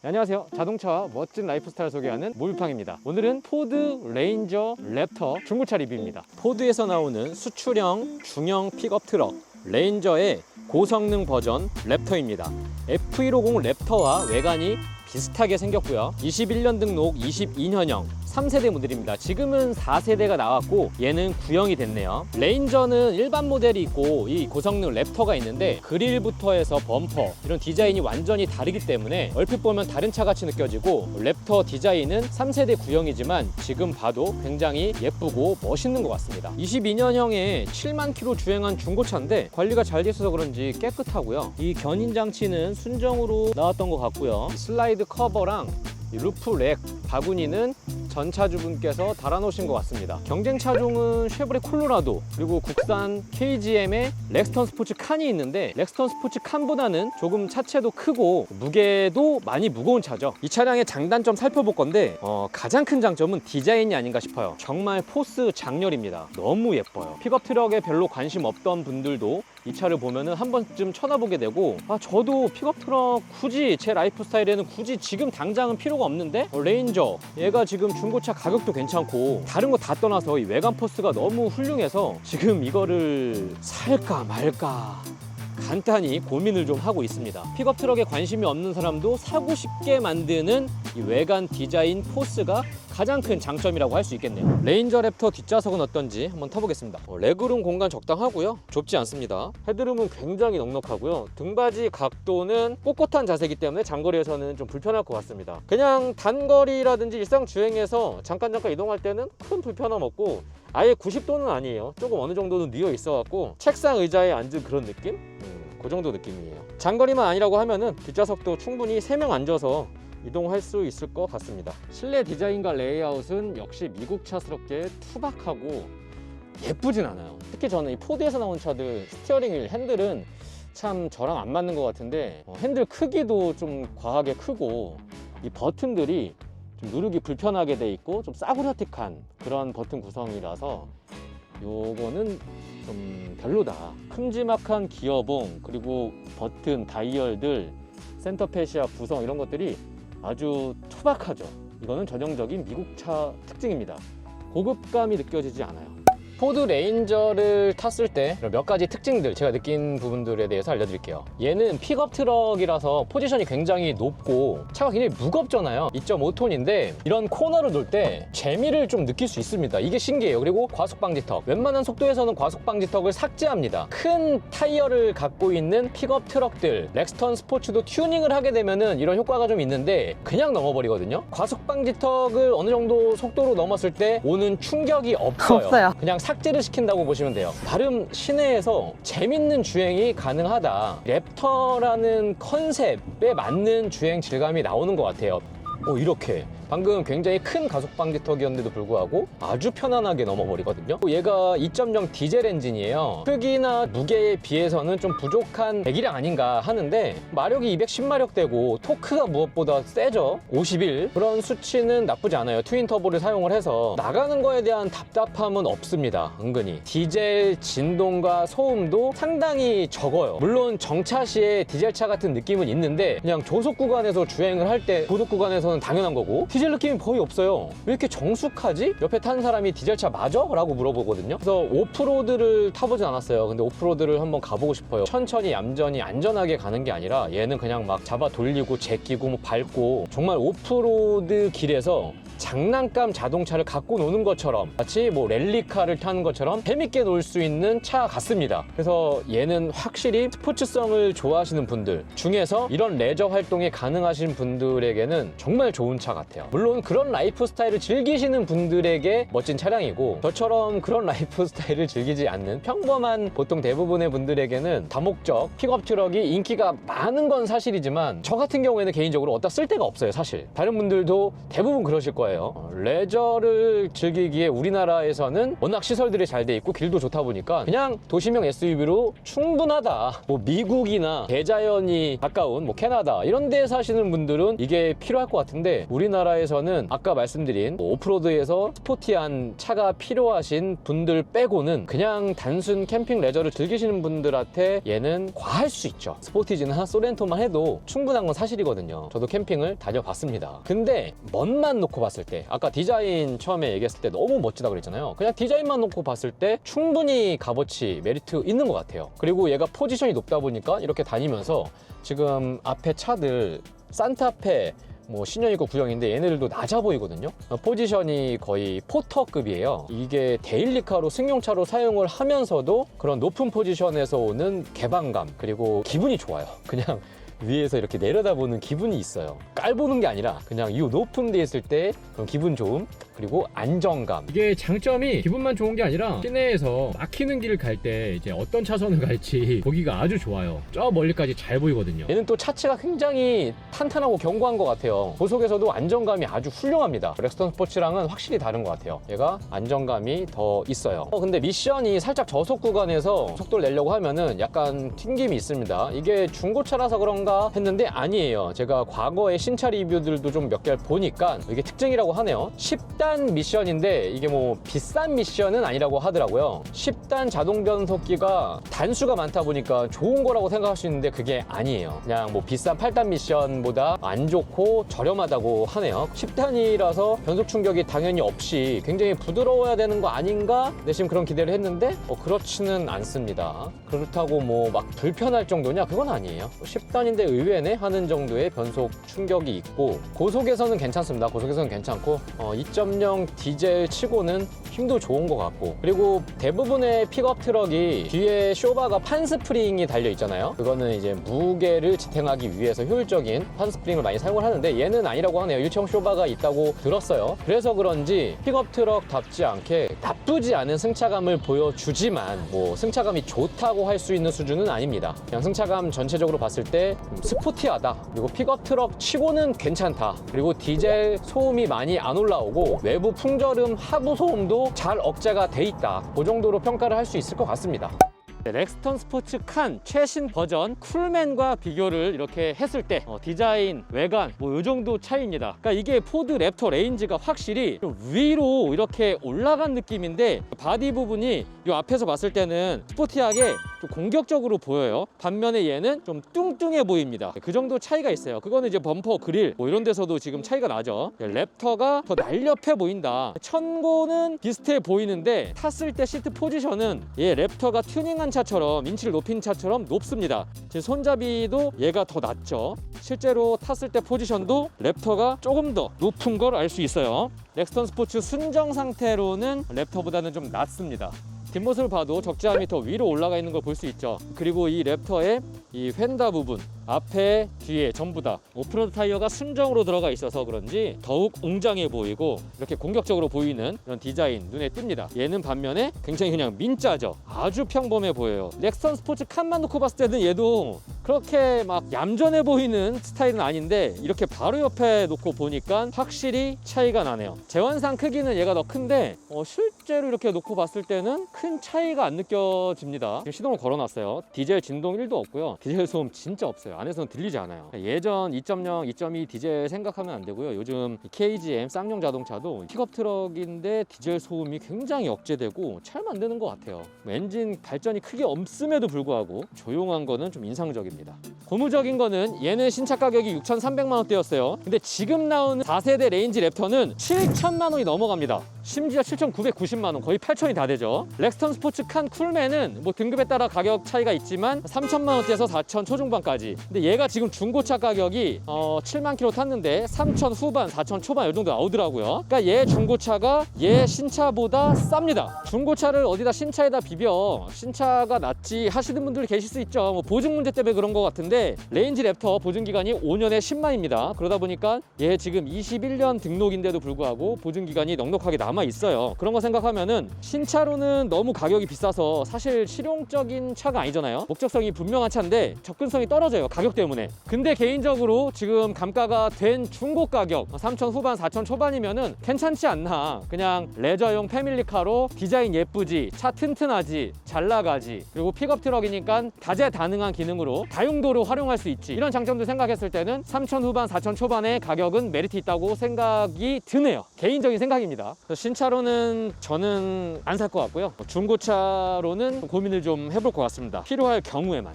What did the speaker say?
안녕하세요. 자동차와 멋진 라이프스타일 소개하는 몰팡입니다. 오늘은 포드 레인저 랩터 중고차 리뷰입니다. 포드에서 나오는 수출형 중형 픽업 트럭 레인저의 고성능 버전 랩터입니다. F150 랩터와 외관이 비슷하게 생겼고요. 21년 등록 22년형 3세대 모델입니다. 지금은 4세대가 나왔고 얘는 9형이 됐네요. 레인저는 일반 모델이 있고 이 고성능 랩터가 있는데 그릴부터 해서 범퍼 이런 디자인이 완전히 다르기 때문에 얼핏 보면 다른 차 같이 느껴지고 랩터 디자인은 3세대 9형이지만 지금 봐도 굉장히 예쁘고 멋있는 것 같습니다. 22년형에 7만 킬로 주행한 중고차인데 관리가 잘 돼 있어서 그런지 깨끗하고요. 이 견인 장치는 순정으로 나왔던 것 같고요. 슬라이드 커버랑 이 루프 렉 바구니는 전 차주분께서 달아놓으신 것 같습니다. 경쟁 차종은 쉐보레 콜로라도 그리고 국산 KGM의 렉스턴 스포츠 칸이 있는데 렉스턴 스포츠 칸보다는 조금 차체도 크고 무게도 많이 무거운 차죠. 이 차량의 장단점 살펴볼 건데 어, 가장 큰 장점은 디자인이 아닌가 싶어요. 정말 포스 장렬입니다. 너무 예뻐요. 픽업 트럭에 별로 관심 없던 분들도 이 차를 보면은 한 번쯤 쳐다보게 되고 아 저도 픽업 트럭 굳이 제 라이프 스타일에는 굳이 지금 당장은 필요가 없는데? 어, 레인저. 얘가 지금 중고차 가격도 괜찮고 다른 거 다 떠나서 이 외관 포스가 너무 훌륭해서 지금 이거를 살까 말까 간단히 고민을 좀 하고 있습니다. 픽업 트럭에 관심이 없는 사람도 사고 싶게 만드는 이 외관 디자인 포스가 가장 큰 장점이라고 할 수 있겠네요. 레인저 랩터 뒷좌석은 어떤지 한번 타보겠습니다. 어, 레그룸 공간 적당하고요. 좁지 않습니다. 헤드룸은 굉장히 넉넉하고요. 등받이 각도는 꼿꼿한 자세이기 때문에 장거리에서는 좀 불편할 것 같습니다. 그냥 단거리라든지 일상 주행에서 잠깐 잠깐 이동할 때는 큰 불편함 없고 아예 90도는 아니에요. 조금 어느 정도는 뉘어 있어 갖고 책상 의자에 앉은 그런 느낌? 음, 그 정도 느낌이에요. 장거리만 아니라고 하면은 뒷좌석도 충분히 3명 앉아서 이동할 수 있을 것 같습니다. 실내 디자인과 레이아웃은 역시 미국 차스럽게 투박하고 예쁘진 않아요. 특히 저는 이 포드에서 나온 차들 스티어링 휠 핸들은 참 저랑 안 맞는 것 같은데 어, 핸들 크기도 좀 과하게 크고 이 버튼들이 좀 누르기 불편하게 돼 있고 좀 싸구려틱한 그런 버튼 구성이라서 요거는 좀 별로다. 큼지막한 기어봉 그리고 버튼 다이얼들 센터 페시아 구성 이런 것들이 아주 투박하죠. 이거는 전형적인 미국차 특징입니다. 고급감이 느껴지지 않아요. 포드 레인저를 탔을 때 몇 가지 특징들 제가 느낀 부분들에 대해서 알려드릴게요. 얘는 픽업 트럭이라서 포지션이 굉장히 높고 차가 굉장히 무겁잖아요. 2.5톤인데 이런 코너를 돌 때 재미를 좀 느낄 수 있습니다. 이게 신기해요. 그리고 과속 방지턱. 웬만한 속도에서는 과속 방지턱을 삭제합니다. 큰 타이어를 갖고 있는 픽업 트럭들 렉스턴 스포츠도 튜닝을 하게 되면은 이런 효과가 좀 있는데 그냥 넘어버리거든요. 과속 방지턱을 어느 정도 속도로 넘었을 때 오는 충격이 없어요. 없어요. 그냥 삭제를 시킨다고 보시면 돼요. 나름 시내에서 재밌는 주행이 가능하다. 랩터라는 컨셉에 맞는 주행 질감이 나오는 것 같아요. 오, 이렇게. 방금 굉장히 큰 가속 방지턱이었는데도 불구하고 아주 편안하게 넘어버리거든요. 얘가 2.0 디젤 엔진이에요. 크기나 무게에 비해서는 좀 부족한 배기량 아닌가 하는데 마력이 210마력 되고 토크가 무엇보다 세죠. 51 그런 수치는 나쁘지 않아요. 트윈 터보를 사용을 해서 나가는 거에 대한 답답함은 없습니다. 은근히 디젤 진동과 소음도 상당히 적어요. 물론 정차 시에 디젤차 같은 느낌은 있는데 그냥 조속 구간에서 주행을 할 때 고속 구간에서는 당연한 거고 디젤 느낌이 거의 없어요. 왜 이렇게 정숙하지? 옆에 탄 사람이 디젤차 맞아? 라고 물어보거든요. 그래서 오프로드를 타보진 않았어요. 근데 오프로드를 한번 가보고 싶어요. 천천히 얌전히 안전하게 가는 게 아니라 얘는 그냥 막 잡아 돌리고 제끼고 뭐 밟고 정말 오프로드 길에서 장난감 자동차를 갖고 노는 것처럼 마치 뭐 랠리카를 타는 것처럼 재밌게 놀 수 있는 차 같습니다. 그래서 얘는 확실히 스포츠성을 좋아하시는 분들 중에서 이런 레저 활동이 가능하신 분들에게는 정말 좋은 차 같아요. 물론 그런 라이프 스타일을 즐기시는 분들에게 멋진 차량이고 저처럼 그런 라이프 스타일을 즐기지 않는 평범한 보통 대부분의 분들에게는 다목적 픽업 트럭이 인기가 많은 건 사실이지만 저 같은 경우에는 개인적으로 어디다 쓸 데가 없어요 사실 다른 분들도 대부분 그러실 거예요. 어, 레저를 즐기기에 우리나라에서는 워낙 시설들이 잘 돼 있고 길도 좋다 보니까 그냥 도시명 SUV로 충분하다. 뭐 미국이나 대자연이 가까운 뭐 캐나다 이런 데 사시는 분들은 이게 필요할 것 같은데 우리나라에 서는 아까 말씀드린 뭐 오프로드에서 스포티한 차가 필요하신 분들 빼고는 그냥 단순 캠핑 레저를 즐기시는 분들한테 얘는 과할 수 있죠. 스포티지나 소렌토만 해도 충분한 건 사실이거든요. 저도 캠핑을 다녀봤습니다. 근데 멋만 놓고 봤을 때 아까 디자인 처음에 얘기했을 때 너무 멋지다 그랬잖아요. 그냥 디자인만 놓고 봤을 때 충분히 값어치 메리트 있는 것 같아요. 그리고 얘가 포지션이 높다 보니까 이렇게 다니면서 지금 앞에 차들 산타페 뭐 신형이고 구형인데 얘네들도 낮아 보이거든요. 어, 포지션이 거의 포터급이에요. 이게 데일리카로 승용차로 사용을 하면서도 그런 높은 포지션에서 오는 개방감 그리고 기분이 좋아요. 그냥 위에서 이렇게 내려다보는 기분이 있어요. 깔보는 게 아니라 그냥 이 높은 데 있을 때 그런 기분 좋음 그리고 안정감. 이게 장점이 기분만 좋은 게 아니라 시내에서 막히는 길을 갈 때 이제 어떤 차선을 갈지 보기가 아주 좋아요. 저 멀리까지 잘 보이거든요. 얘는 또 차체가 굉장히 탄탄하고 견고한 것 같아요. 고속에서도 안정감이 아주 훌륭합니다. 렉스턴 스포츠랑은 확실히 다른 것 같아요. 얘가 안정감이 더 있어요. 어, 근데 미션이 살짝 저속 구간에서 속도를 내려고 하면은 약간 튕김이 있습니다. 이게 중고차라서 그런가 했는데 아니에요. 제가 과거의 신차 리뷰들도 좀 몇 개를 보니까 이게 특징이라고 하네요. 10단 미션인데 이게 뭐 비싼 미션은 아니라고 하더라고요. 10단 자동 변속기가 단수가 많다 보니까 좋은 거라고 생각할 수 있는데 그게 아니에요. 그냥 뭐 비싼 8단 미션보다 안 좋고 저렴하다고 하네요. 10단이라서 변속 충격이 당연히 없이 굉장히 부드러워야 되는 거 아닌가? 내심 그런 기대를 했는데 어, 그렇지는 않습니다. 그렇다고 뭐 막 불편할 정도냐? 그건 아니에요. 10단인데 의외네 하는 정도의 변속 충격이 있고 고속에서는 괜찮습니다. 고속에서는 괜찮고 어, 2.0 디젤 치고는 힘도 좋은 것 같고 그리고 대부분의 픽업 트럭이 뒤에 쇼바가 판 스프링이 달려 있잖아요. 그거는 이제 무게를 지탱하기 위해서 효율적인 판 스프링을 많이 사용을 하는데 얘는 아니라고 하네요. 일체형 쇼바가 있다고 들었어요. 그래서 그런지 픽업 트럭답지 않게 나쁘지 않은 승차감을 보여주지만 뭐 승차감이 좋다고 할 수 있는 수준은 아닙니다. 그냥 승차감 전체적으로 봤을 때좀 스포티하다. 그리고 픽업 트럭 치고는 괜찮다. 그리고 디젤 소음이 많이 안 올라오고 외부 풍절음 하부 소음도 잘 억제가 돼 있다. 그 정도로 평가를 할 수 있을 것 같습니다. 네, 렉스턴 스포츠 칸 최신 버전 쿨맨과 비교를 이렇게 했을 때 어, 디자인, 외관 뭐 이 정도 차이입니다. 그러니까 이게 포드 랩터 레인지가 확실히 좀 위로 이렇게 올라간 느낌인데 바디 부분이 이 앞에서 봤을 때는 스포티하게 좀 공격적으로 보여요. 반면에 얘는 좀 뚱뚱해 보입니다. 그 정도 차이가 있어요. 그거는 이제 범퍼 그릴 뭐 이런 데서도 지금 차이가 나죠. 랩터가 더 날렵해 보인다. 천고는 비슷해 보이는데 탔을 때 시트 포지션은 얘 랩터가 튜닝한 차 처럼 인치를 높인 차처럼 높습니다. 지금 손잡이도 얘가 더 낮죠. 실제로 탔을 때 포지션도 랩터가 조금 더 높은 걸 알 수 있어요. 렉스턴 스포츠 순정 상태로는 랩터보다는 좀 낮습니다. 뒷모습을 봐도 적재함이 더 위로 올라가 있는 걸 볼 수 있죠. 그리고 이 랩터의 이 휀다 부분 앞에 뒤에 전부 다 오프로드 타이어가 순정으로 들어가 있어서 그런지 더욱 웅장해 보이고 이렇게 공격적으로 보이는 이런 디자인 눈에 띕니다. 얘는 반면에 굉장히 그냥 민짜죠. 아주 평범해 보여요. 렉선 스포츠 칸만 놓고 봤을 때는 얘도 그렇게 막 얌전해 보이는 스타일은 아닌데 이렇게 바로 옆에 놓고 보니까 확실히 차이가 나네요. 제원상 크기는 얘가 더 큰데 어, 실제로 이렇게 놓고 봤을 때는 큰 차이가 안 느껴집니다. 지금 시동을 걸어놨어요. 디젤 진동 1도 없고요. 디젤 소음 진짜 없어요. 안에서는 들리지 않아요. 예전 2.0, 2.2 디젤 생각하면 안 되고요. 요즘 이 KGM 쌍용 자동차도 픽업 트럭인데 디젤 소음이 굉장히 억제되고 잘 만드는 것 같아요. 뭐 엔진 발전이 크게 없음에도 불구하고 조용한 거는 좀 인상적입니다. 고무적인 거는 얘는 신차 가격이 6,300만 원대였어요. 근데 지금 나오는 4세대 레인지 랩터는 7천만 원이 넘어갑니다. 심지어 7,990만 원, 거의 8천이 다 되죠. 렉스턴 스포츠 칸 쿨맨은 뭐 등급에 따라 가격 차이가 있지만 3천만 원대에서 4천 초중반까지. 근데 얘가 지금 중고차 가격이 어, 7만 킬로 탔는데 3천 후반, 4천 초반 이 정도 나오더라고요. 그러니까 얘 중고차가 얘 신차보다 쌉니다. 중고차를 어디다 신차에다 비벼 신차가 낫지 하시는 분들 계실 수 있죠. 뭐 보증 문제 때문에 그런 것 같은데 레인지 랩터 보증 기간이 5년에 10만입니다. 그러다 보니까 얘 지금 21년 등록인데도 불구하고 보증 기간이 넉넉하게 남아 남아 있어요. 그런 거 생각하면은 신차로는 너무 가격이 비싸서 사실 실용적인 차가 아니잖아요. 목적성이 분명한 차인데 접근성이 떨어져요. 가격 때문에. 근데 개인적으로 지금 감가가 된 중고 가격 3천 후반 4천 초반이면은 괜찮지 않나. 그냥 레저용 패밀리카로 디자인 예쁘지, 차 튼튼하지, 잘 나가지. 그리고 픽업 트럭이니까 다재다능한 기능으로 다용도로 활용할 수 있지. 이런 장점들 생각했을 때는 3천 후반 4천 초반의 가격은 메리트 있다고 생각이 드네요. 개인적인 생각입니다. 신차로는 저는 안 살 것 같고요. 중고차로는 고민을 좀 해볼 것 같습니다. 필요할 경우에만.